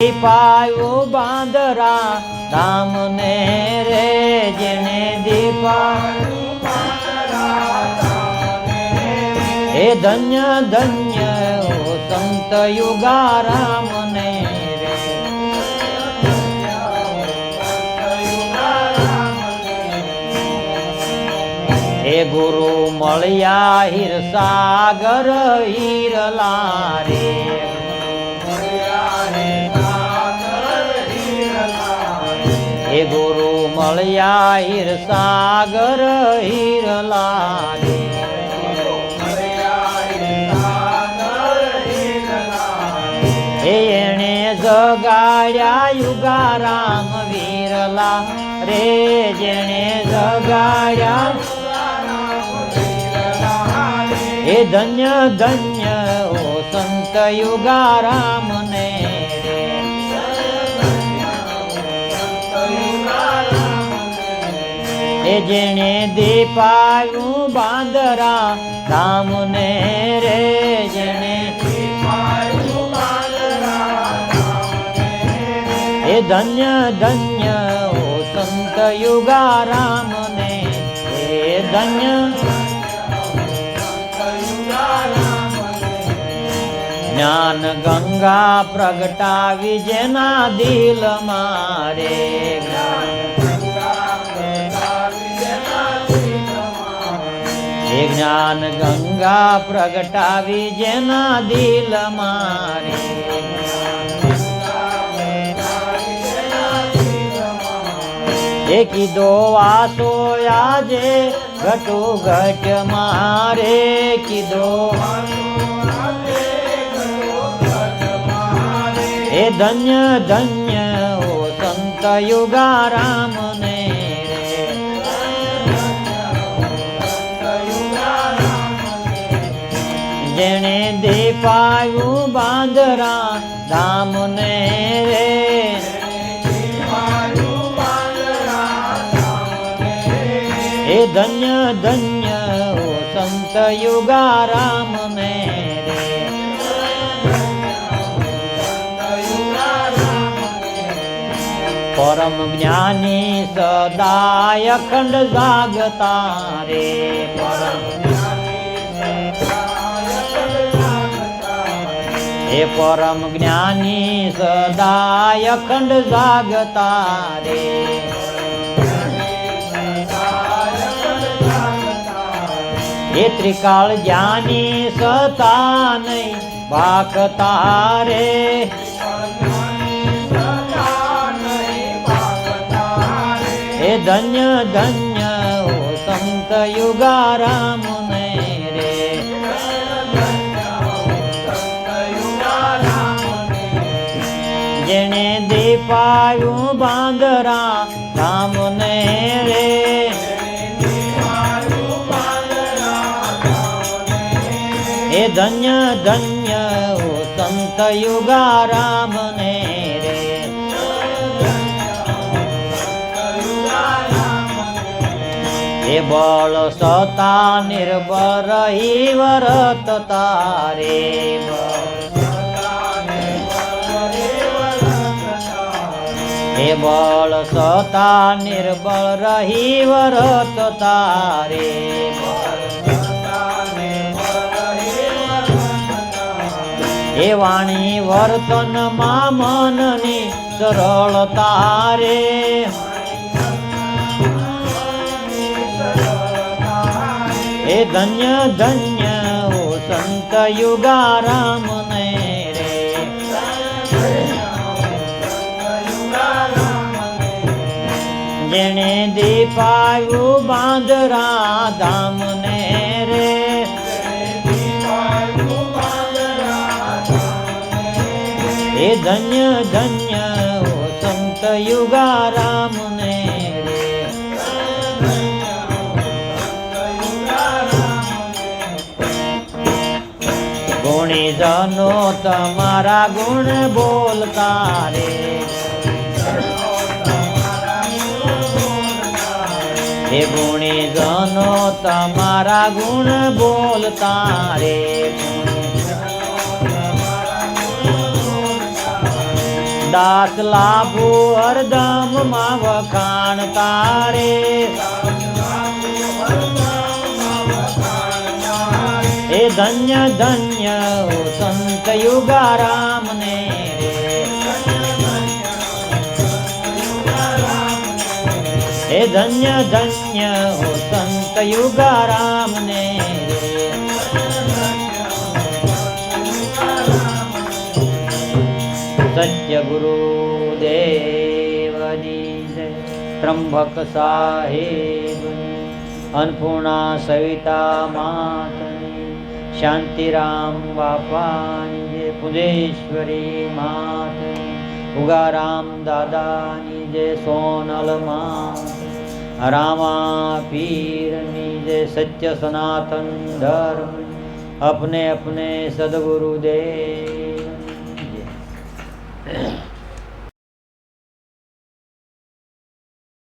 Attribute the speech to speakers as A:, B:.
A: દીપાયો બાંદરા ધામને રે જેને દીપા હે ધન્ય ધન્ય યુગા રામ ને રે. હે ગુરુ મળ્યા હીર સાગર હીરલા રે હે ગુરુ મળ્યા હીર સાગર હીર લાગે. એણે જગાડ્યા યુગારામ વીરલા. રે જેણે જગાડ્યા હે ધન્ય ધન્ય ઓ સંત યુગારામ ને એ જેણે દીપાયું બાંદરા, રામને રે જેણે એ ધન્ય ધન્ય ઓ સંત યુગારામ ને એ ધન્ય. જ્ઞાન ગંગા પ્રગટાવી જેના દિલ મારે જ્ઞાન ગંગા પ્રગટાવી જેના દિલ મારે. એ કીધો વાતો આજે ઘટો ઘટ મારે. કીધો એ ધન્ય ધન્ય ઓ સંત યુગારામ જેણે દીપાયું બાંદરા ધામ ને રે. એ ધન્ય ધન્ય ઓ સંત યુગારામ ને રે. પરમ જ્ઞાની સદાય અખંડ જાગતા રે. પરમ હે પરમ જ્ઞાની સદાય અખંડ જાગતા રે. હે ત્રિકાળ જ્ઞાની સતા નહીં ભાગતા રે. હે ધન્ય ધન્ય ઓ સંત યુગારામ જેણે દીપાયું બાંદરા ધામ ને રે. એ ધન્ય ધન્ય સંત યુગારામ ને રે. એ બળ સતા નિર્ભર વરત તારે. હે બળ સતા નિર્બળ રહી વરત તારે. હે વાણી વર્તનમાં મનની સરળ તારે. હે ધન્ય ધન્ય ઓ સંત યુગારામ ને જેણે દીપાયું બાંદરા ધામને રે. એ ધન્ય ધન્ય ઓ સંત યુગા રામને રે. ગુણીજનો તમારા ગુણ બોલતા રે. હે ગુણીજનો, તમારા ગુણ બોલતા રે દાસ લાભો હરદમમાં વખાણ તારે. એ ધન્ય ધન્ય સંત યુગારામ એ ધન્ય ધન્ય હો સંત યુગારામ ને સત્ય ગુરુ દેવની જય ત્રંબક સાહેબ. અન્નપૂર્ણા સવિતા માતની શાંતિરામ બાપાની જય પુજેશ્વરી માતની ઉગારામ દાદાની જય સોનલ માત રામા પીરની જે સત્ય સનાતન ધર્મ અપને અપને સદગુરુદેવ.